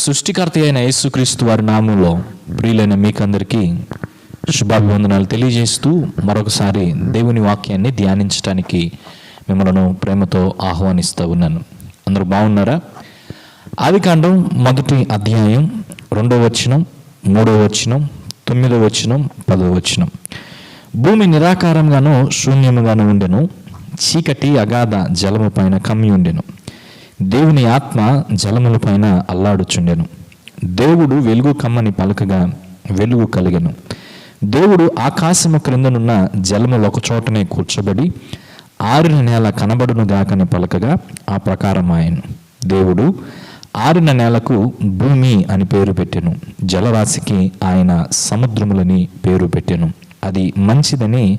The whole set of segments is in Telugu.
సృష్టికర్త అయిన యేసుక్రీస్తు వారి నామంలో ప్రియులైన మీకందరికీ శుభాభివందనాలు తెలియజేస్తూ మరొకసారి దేవుని వాక్యాన్ని ధ్యానించడానికి మిమ్మల్ని ప్రేమతో ఆహ్వానిస్తూ ఉన్నాను. అందరూ బాగున్నారా? ఆదికాండం మొదటి అధ్యాయం రెండవ వచనం మూడో వచనం తొమ్మిదో వచనం పదవ వచనం. భూమి నిరాకారంగాను శూన్యముగాను ఉండెను చీకటి అగాధ జలము పైన కమ్మి ఉండెను. దేవుని ఆత్మ జలముల పైన అల్లాడుచుండెను. దేవుడు వెలుగు కమ్మని పలకగా వెలుగు కలిగెను. దేవుడు ఆకాశము క్రిందనున్న జలములు ఒక చోటనే కూర్చోబడి ఆరిన నేల కనబడును గాకని పలకగా ఆ ప్రకారం ఆయను దేవుడు ఆరిన నేలకు భూమి అని పేరు పెట్టెను. జలరాశికి ఆయన సముద్రములని పేరు పెట్టెను. అది మంచిదని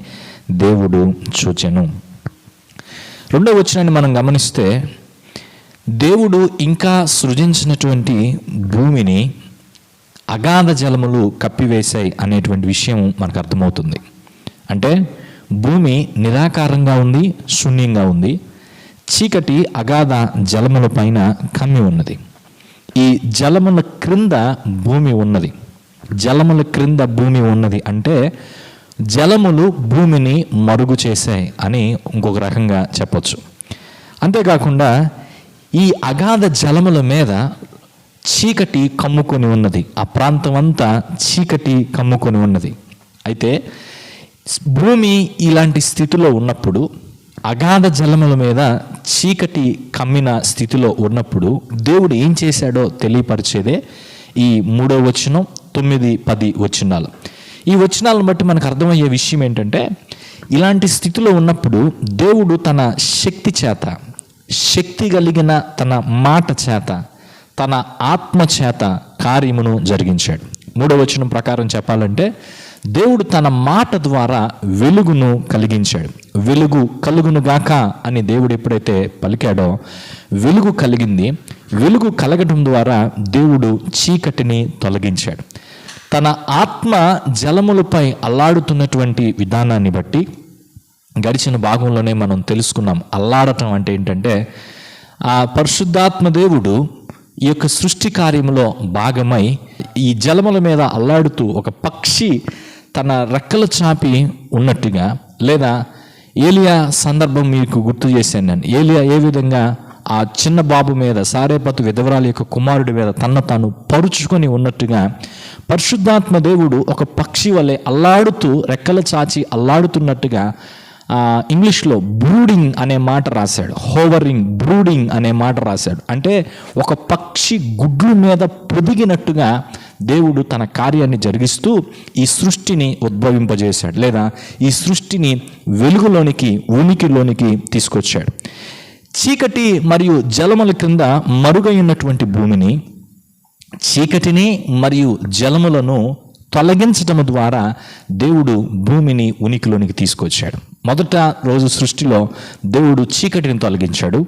దేవుడు చూచెను. రెండో వచ్చినాన్ని మనం గమనిస్తే దేవుడు ఇంకా సృజించినటువంటి భూమిని అగాధ జలములు కప్పివేశాయి అనేటువంటి విషయం మనకు అర్థమవుతుంది. అంటే భూమి నిరాకారంగా ఉంది శూన్యంగా ఉంది. చీకటి అగాధ జలముల పైన కమ్మి ఉన్నది. ఈ జలముల క్రింద భూమి ఉన్నది. జలముల క్రింద భూమి ఉన్నది అంటే జలములు భూమిని మరుగు చేశాయి అని ఇంకొక రకంగా చెప్పొచ్చు. అంతేకాకుండా ఈ అగాధ జలముల మీద చీకటి కమ్ముకొని ఉన్నది. ఆ ప్రాంతం అంతా చీకటి కమ్ముకొని ఉన్నది. అయితే భూమి ఇలాంటి స్థితిలో ఉన్నప్పుడు అగాధ జలముల మీద చీకటి కమ్మిన స్థితిలో ఉన్నప్పుడు దేవుడు ఏం చేశాడో తెలియపరిచేదే ఈ మూడో వచనం తొమ్మిది పది వచనాలు. ఈ వచనాలను బట్టి మనకు అర్థమయ్యే విషయం ఏంటంటే ఇలాంటి స్థితిలో ఉన్నప్పుడు దేవుడు తన శక్తి చేత శక్తి కలిగిన తన మాట చేత తన ఆత్మ చేత కార్యమును జరిగించాడు. మూడవ వచనం ప్రకారం చెప్పాలంటే దేవుడు తన మాట ద్వారా వెలుగును కలిగించాడు. వెలుగు కలుగును గాక అని దేవుడు ఎప్పుడైతే పలికాడో వెలుగు కలిగింది. వెలుగు కలగడం ద్వారా దేవుడు చీకటిని తొలగించాడు. తన ఆత్మ జలములపై అల్లాడుతున్నటువంటి విధానాన్ని బట్టి గడిచిన భాగంలోనే మనం తెలుసుకున్నాం అల్లాడటం అంటే ఏంటంటే ఆ పరిశుద్ధాత్మ దేవుడు ఈ యొక్క సృష్టి కార్యములో భాగమై ఈ జలముల మీద అల్లాడుతూ ఒక పక్షి తన రెక్కలు చాపి ఉన్నట్టుగా లేదా ఏలియా సందర్భం మీకు గుర్తు చేశాను నేను. ఏలియా ఏ విధంగా ఆ చిన్న బాబు మీద సారేపతు విధవరాలి యొక్క కుమారుడి మీద తన తాను పరుచుకొని ఉన్నట్టుగా పరిశుద్ధాత్మ దేవుడు ఒక పక్షి వలె అల్లాడుతూ రెక్కలు చాచి అల్లాడుతున్నట్టుగా ఇంగ్లీష్లో బ్రూడింగ్ అనే మాట రాశాడు. హోవరింగ్ బ్రూడింగ్ అనే మాట రాశాడు. అంటే ఒక పక్షి గుడ్లు మీద పొదిగినట్టుగా దేవుడు తన కార్యాన్ని జరిగిస్తూ ఈ సృష్టిని ఉద్భవింపజేశాడు లేదా ఈ సృష్టిని వెలుగులోనికి ఉనికిలోనికి తీసుకొచ్చాడు. చీకటి మరియు జలముల క్రింద మరుగైనటువంటి భూమిని చీకటిని మరియు జలములను తొలగించటం ద్వారా దేవుడు భూమిని ఉనికిలోనికి తీసుకొచ్చాడు. మొదట రోజు సృష్టిలో దేవుడు చీకటిని తొలగించాడు.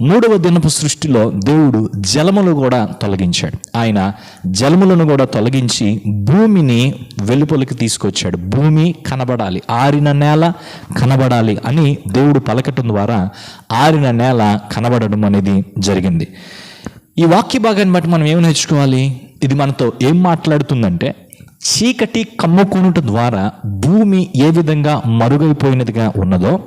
మూడవ దినపు సృష్టిలో దేవుడు జలములు కూడా తొలగించాడు. ఆయన జలములను కూడా తొలగించి భూమిని వెలుపలికి తీసుకొచ్చాడు. భూమి కనబడాలి ఆరిన నేల కనబడాలి అని దేవుడు పలకటం ద్వారా ఆరిన నేల కనబడడం అనేది జరిగింది. ఈ వాక్య భాగాన్ని బట్టి మనం ఏం నేర్చుకోవాలి? ఇది మనతో ఏం మాట్లాడుతుందంటే చీకటి కమ్ముకునుట ద్వారా భూమి ఏ విధంగా మరుగైపోయినదిగా ఉన్నదో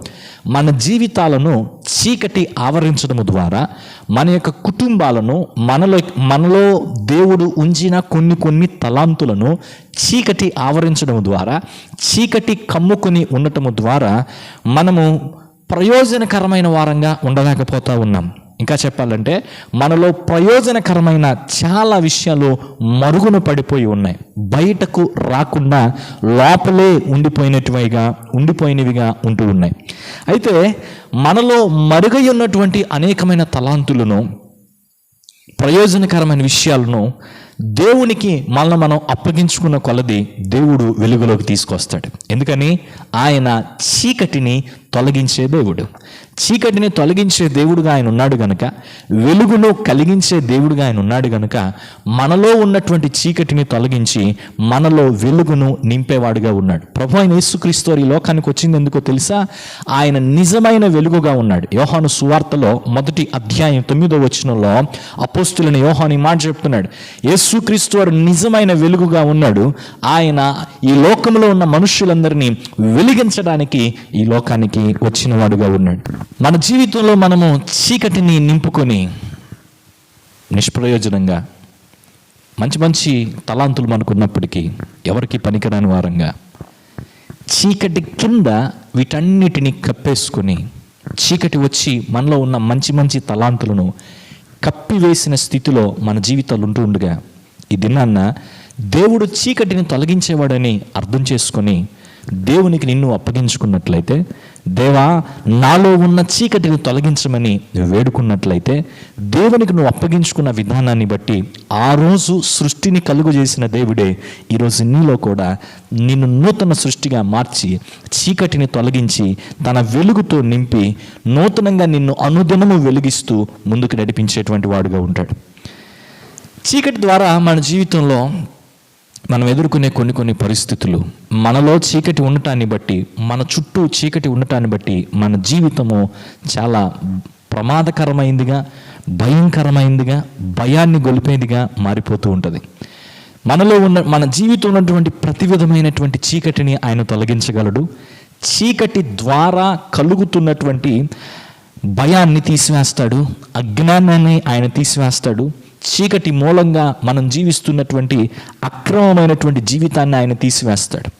మన జీవితాలను చీకటి ఆవరించడం ద్వారా మన యొక్క కుటుంబాలను మనలో మనలో దేవుడు ఉంచిన కొన్ని కొన్ని తలాంతులను చీకటి ఆవరించడం ద్వారా చీకటి కమ్ముకొని ఉండటము ద్వారా మనము ప్రయోజనకరమైన వారంగా ఉండలేకపోతూ ఉన్నాం. ఇంకా చెప్పాలంటే మనలో ప్రయోజనకరమైన చాలా విషయాలు మరుగున పడిపోయి ఉన్నాయి. బయటకు రాకుండా లోపలే ఉండిపోయినటువైగా ఉండిపోయినవిగా ఉంటూ ఉన్నాయి. అయితే మనలో మరుగై ఉన్నటువంటి అనేకమైన తలాంతులను ప్రయోజనకరమైన విషయాలను దేవునికి మనల్ని మనం అప్పగించుకున్న కొలది దేవుడు వెలుగులోకి తీసుకొస్తాడు. ఎందుకని? ఆయన చీకటిని తొలగించే దేవుడు. చీకటిని తొలగించే దేవుడుగా ఆయన ఉన్నాడు గనుక వెలుగును కలిగించే దేవుడుగా ఆయన ఉన్నాడు గనుక మనలో ఉన్నటువంటి చీకటిని తొలగించి మనలో వెలుగును నింపేవాడుగా ఉన్నాడు. ప్రభు ఆయన యేసుక్రీస్తు ఈ లోకానికి వచ్చింది ఎందుకో తెలుసా? ఆయన నిజమైన వెలుగుగా ఉన్నాడు. యోహాను సువార్తలో మొదటి అధ్యాయం తొమ్మిదో వచనంలో అపోస్తులని యోహాని మాట చెప్తున్నాడు. యేసుక్రీస్తు వారు నిజమైన వెలుగుగా ఉన్నాడు. ఆయన ఈ లోకంలో ఉన్న మనుష్యులందరినీ వెలిగించడానికి ఈ లోకానికి వచ్చిన వాడుగా ఉన్నాడు. మన జీవితంలో మనము చీకటిని నింపుకొని నిష్ప్రయోజనంగా మంచి మంచి తలాంతులు మనకున్నప్పటికీ ఎవరికి పనికిరాని వారంగా చీకటి కింద వీటన్నిటిని కప్పేసుకొని చీకటి వచ్చి మనలో ఉన్న మంచి మంచి తలాంతులను కప్పివేసిన స్థితిలో మన జీవితాలు ఉంటూ ఉండగా ఈ దినాన్న దేవుడు చీకటిని తొలగించేవాడని అర్థం చేసుకొని దేవునికి నిన్ను అప్పగించుకున్నట్లయితే దేవా నాలో ఉన్న చీకటిని తొలగించమని వేడుకున్నట్లయితే దేవునికి నువ్వు అప్పగించుకున్న విధానాన్ని బట్టి ఆ రోజు సృష్టిని కలుగు చేసిన దేవుడే ఈరోజు నీలో కూడా నిన్ను నూతన సృష్టిగా మార్చి చీకటిని తొలగించి తన వెలుగుతో నింపి నూతనంగా నిన్ను అనుదినము వెలిగిస్తూ ముందుకు నడిపించేటువంటి వాడుగా ఉంటాడు. చీకటి ద్వారా మన జీవితంలో మనం ఎదుర్కొనే కొన్ని కొన్ని పరిస్థితులు మనలో చీకటి ఉండటాన్ని బట్టి మన చుట్టూ చీకటి ఉండటాన్ని బట్టి మన జీవితము చాలా ప్రమాదకరమైందిగా భయంకరమైందిగా భయాన్ని గొలిపేదిగా మారిపోతూ ఉంటుంది. మనలో ఉన్న మన జీవితంలో ఉన్నటువంటి ప్రతి విధమైనటువంటి చీకటిని ఆయన తొలగించగలడు. చీకటి ద్వారా కలుగుతున్నటువంటి భయాన్ని తీసివేస్తాడు అజ్ఞానాన్ని ఆయన తీసివేస్తాడు చీకటి మూలంగా మనం జీవిస్తున్నటువంటి అక్రమమైనటువంటి జీవితాన్ని ఆయన తీసివేస్తాడు.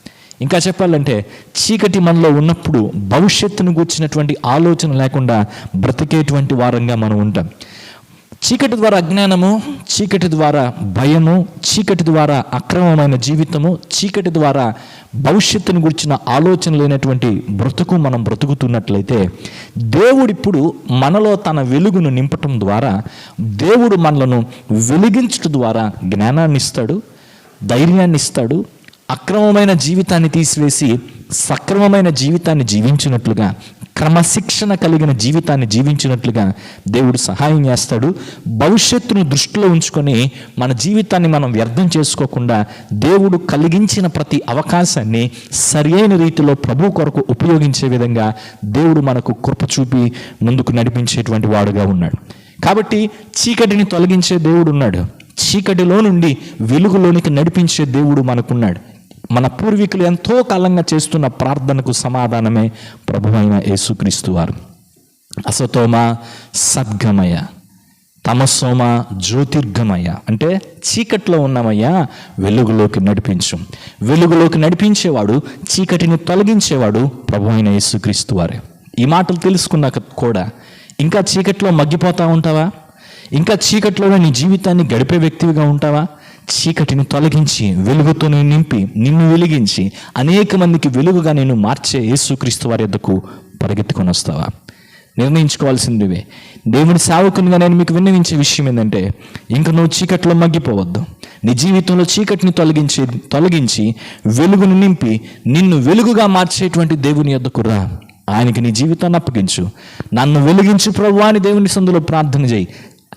ఇంకా చెప్పాలంటే చీకటి మనలో ఉన్నప్పుడు భవిష్యత్తును గూర్చినటువంటి ఆలోచన లేకుండా బ్రతికేటువంటి వారంగా మనం ఉంటాం. చీకటి ద్వారా అజ్ఞానము చీకటి ద్వారా భయము చీకటి ద్వారా అక్రమమైన జీవితము చీకటి ద్వారా భవిష్యత్తును గురించిన ఆలోచన లేనటువంటి బ్రతుకు మనం బ్రతుకుతున్నట్లయితే దేవుడిప్పుడు మనలో తన వెలుగును నింపటం ద్వారా దేవుడు మనలను వెలిగించడం ద్వారా జ్ఞానాన్ని ఇస్తాడు ధైర్యాన్ని ఇస్తాడు అక్రమమైన జీవితాన్ని తీసివేసి సక్రమమైన జీవితాన్ని జీవించినట్లుగా క్రమశిక్షణ కలిగిన జీవితాన్ని జీవించినట్లుగా దేవుడు సహాయం చేస్తాడు. భవిష్యత్తును దృష్టిలో ఉంచుకొని మన జీవితాన్ని మనం వ్యర్థం చేసుకోకుండా దేవుడు కలిగించిన ప్రతి అవకాశాన్ని సరియైన రీతిలో ప్రభు కొరకు ఉపయోగించే విధంగా దేవుడు మనకు కృప చూపి ముందుకు నడిపించేటువంటి వాడుగా ఉన్నాడు. కాబట్టి చీకటిని తొలగించే దేవుడు ఉన్నాడు. చీకటిలో నుండి వెలుగులోనికి నడిపించే దేవుడు మనకున్నాడు. మన పూర్వీకులు ఎంతో కాలంగా చేస్తున్న ప్రార్థనకు సమాధానమే ప్రభువైన యేసుక్రీస్తు వారు. అసతోమ సద్గమయ తమస్సోమ జ్యోతిర్గమయ అంటే చీకట్లో ఉన్నామయ్యా వెలుగులోకి నడిపించు. వెలుగులోకి నడిపించేవాడు చీకటిని తొలగించేవాడు ప్రభు అయిన యేసుక్రీస్తు వారే. ఈ మాటలు తెలుసుకున్నాక కూడా ఇంకా చీకట్లో మగ్గిపోతా ఉంటావా? ఇంకా చీకట్లోనే నీ జీవితాన్ని గడిపే వ్యక్తివిగా ఉంటావా? చీకటిని తొలగించి వెలుగుతో నింపి నిన్ను వెలిగించి అనేక మందికి వెలుగుగా నేను మార్చే యేసుక్రీస్తు వారి ఎద్దకు పరిగెత్తుకొని వస్తావా? నిర్ణయించుకోవాల్సిందివే. దేవుని సేవకునిగా నేను మీకు విన్నవించే విషయం ఏంటంటే ఇంక నువ్వు చీకట్లో మగ్గిపోవద్దు. నీ జీవితంలో చీకటిని తొలగించి తొలగించి వెలుగును నింపి నిన్ను వెలుగుగా మార్చేటువంటి దేవుని యొద్దకు రా. ఆయనకి నీ జీవితాన్ని అప్పగించు. నన్ను వెలిగించు ప్రభు అని దేవుని సందులో ప్రార్థన చేయి.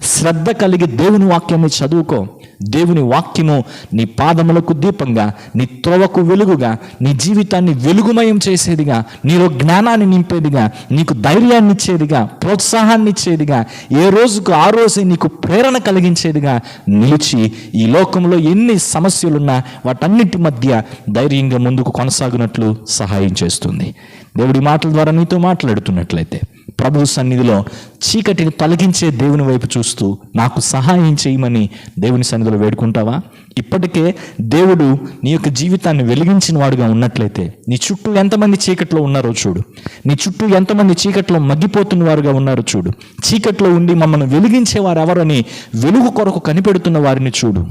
శ్రద్ధ కలిగి దేవుని వాక్యాన్ని చదువుకో. దేవుని వాక్యము నీ పాదములకు దీపంగా నీ త్రోవకు వెలుగుగా నీ జీవితాన్ని వెలుగుమయం చేసేదిగా నీలో జ్ఞానాన్ని నింపేదిగా నీకు ధైర్యాన్ని ఇచ్చేదిగా ప్రోత్సాహాన్ని ఇచ్చేదిగా ఏ రోజుకు ఆ రోజే నీకు ప్రేరణ కలిగించేదిగా నిలిచి ఈ లోకంలో ఎన్ని సమస్యలున్నా వాటన్నిటి మధ్య ధైర్యంగా ముందుకు కొనసాగినట్లు సహాయం చేస్తుంది. దేవుడి మాటల ద్వారా నీతో మాట్లాడుతున్నట్లయితే ప్రభు సన్నిధిలో చీకటిని తొలగించే దేవుని వైపు చూస్తూ నాకు సహాయం చేయమని దేవుని సన్నిధిలో వేడుకుంటావా? ఇప్పటికే దేవుడు నీ యొక్క జీవితాన్ని వెలిగించిన వాడుగా ఉన్నట్లయితే నీ చుట్టూ ఎంతమంది చీకట్లో ఉన్నారో చూడు. నీ చుట్టూ ఎంతమంది చీకట్లో మగ్గిపోతున్న వారుగా ఉన్నారో చూడు. చీకట్లో ఉండి మమ్మల్ని వెలిగించేవారు ఎవరని వెలుగు కొరకు కనిపెడుతున్న వారిని చూడు.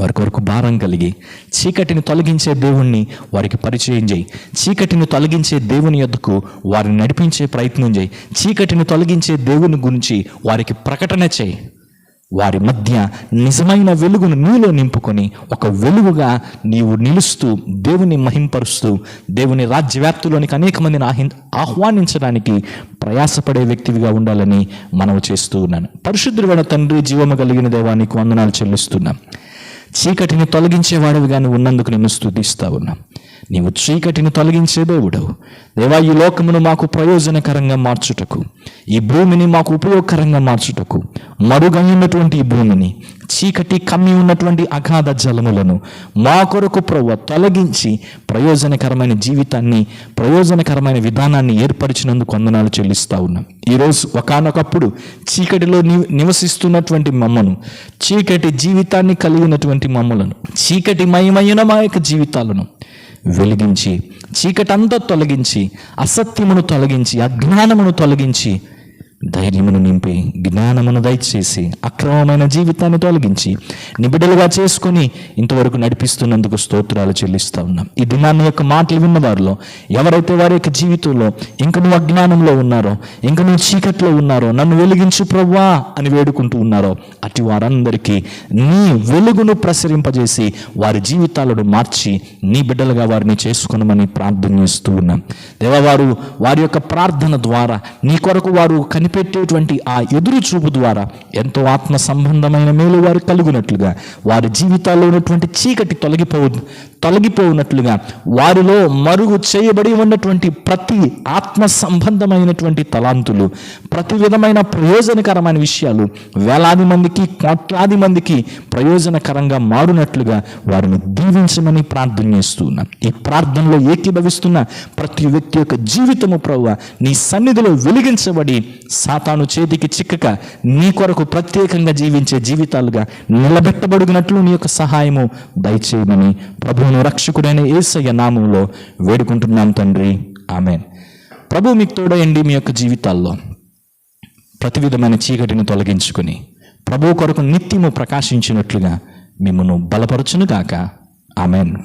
వారి కొరకు భారం కలిగి చీకటిని తొలగించే దేవుణ్ణి వారికి పరిచయం చేయి. చీకటిని తొలగించే దేవుని యొద్దకు వారిని నడిపించే ప్రయత్నం చేయి. చీకటిని తొలగించే దేవుని గురించి వారికి ప్రకటన చేయి. వారి మధ్య నిజమైన వెలుగును నీలో నింపుకొని ఒక వెలుగుగా నీవు నిలుస్తూ దేవుని మహింపరుస్తూ దేవుని రాజ్యవ్యాప్తిలోనికి అనేక మందిని ఆహి ఆహ్వానించడానికి ప్రయాసపడే వ్యక్తివిగా ఉండాలని మనవి చేస్తూ ఉన్నాను. పరిశుద్ధుడైన తండ్రి జీవము కలిగిన దేవానికి వందనాలు చెల్లిస్తున్నాం. చీకటిని తొలగించేవాడివిగా నువ్వు ఉన్నందుకు నిన్ను స్థుతిస్తా ఉన్నా. నీవు చీకటిని తొలగించే దేవుడవు. దేవా ఈ లోకమును మాకు ప్రయోజనకరంగా మార్చుటకు ఈ భూమిని మాకు ఉపయోగకరంగా మార్చుటకు మరుగైనటువంటి ఈ భూమిని చీకటి కమ్మి ఉన్నటువంటి అగాధ జలములను మా కొరకు ప్రవ్వ తొలగించి ప్రయోజనకరమైన జీవితాన్ని ప్రయోజనకరమైన విధానాన్ని ఏర్పరిచినందుకు వందనాలు చెల్లిస్తా ఉన్నాం. ఈరోజు ఒకానొకప్పుడు చీకటిలో ని- నివసిస్తున్నటువంటి మమ్మను చీకటి జీవితాన్ని కలిగినటువంటి మమ్మలను చీకటి మయమైన మా యొక్క జీవితాలను వెలిగించి చీకటంతా తొలగించి అసత్యమును తొలగించి అజ్ఞానమును తొలగించి ధైర్యమును నింపి జ్ఞానమును దయచేసి అక్రమమైన జీవితాన్ని తొలగించి నిబిడలుగా చేసుకొని ఇంతవరకు నడిపిస్తున్నందుకు స్తోత్రాలు చెల్లిస్తూ ఉన్నాం. ఈ దినాన్ని యొక్క మాటలు విన్నవారిలో ఎవరైతే వారి యొక్క జీవితంలో ఇంక నువ్వు అజ్ఞానంలో ఉన్నారో ఇంక నువ్వు చీకట్లో ఉన్నారో నన్ను వెలిగించు ప్రవ్వా అని వేడుకుంటూ ఉన్నారో అటు వారందరికీ నీ వెలుగును ప్రసరింపజేసి వారి జీవితాలను మార్చి నీ బిడ్డలుగా వారిని చేసుకునమని ప్రార్థన చేస్తూ ఉన్నాం. దేవా వారు వారి యొక్క ప్రార్థన ద్వారా నీ కొరకు వారు కనిపి కనిపెట్టేటువంటి ఆ ఎదురు చూపు ద్వారా ఎంతో ఆత్మ సంబంధమైన మేలు వారు కలుగునట్లుగా వారి జీవితాల్లో ఉన్నటువంటి చీకటి తొలగిపోవు తొలగిపోవునట్లుగా వారిలో మరుగు చేయబడి ఉన్నటువంటి ప్రతి ఆత్మ సంబంధమైనటువంటి తలాంతులు ప్రతి విధమైన ప్రయోజనకరమైన విషయాలు వేలాది మందికి కోట్లాది మందికి ప్రయోజనకరంగా మారునట్లుగా వారిని దీవించమని ప్రార్థన చేస్తూ ఈ ప్రార్థనలో ఏకీభవిస్తున్న ప్రతి వ్యక్తి యొక్క జీవితము ప్రవ్వ నీ సన్నిధిలో వెలిగించబడి సాతాను చేతికి చిక్కక నీ కొరకు ప్రత్యేకంగా జీవించే జీవితాలుగా నిలబెట్టబడినట్లు నీ యొక్క సహాయము దయచేయమని ప్రభువును రక్షకుడైన ఏసయ్య నామంలో వేడుకుంటున్నాం తండ్రి. ఆమెన్. ప్రభు మీకు తోడయండి మీ యొక్క జీవితాల్లో. ప్రతి విధమైన చీకటిని తొలగించుకుని ప్రభు కొరకు నిత్యము ప్రకాశించినట్లుగా మిమ్మను బలపరచునుగాక. ఆమెన్.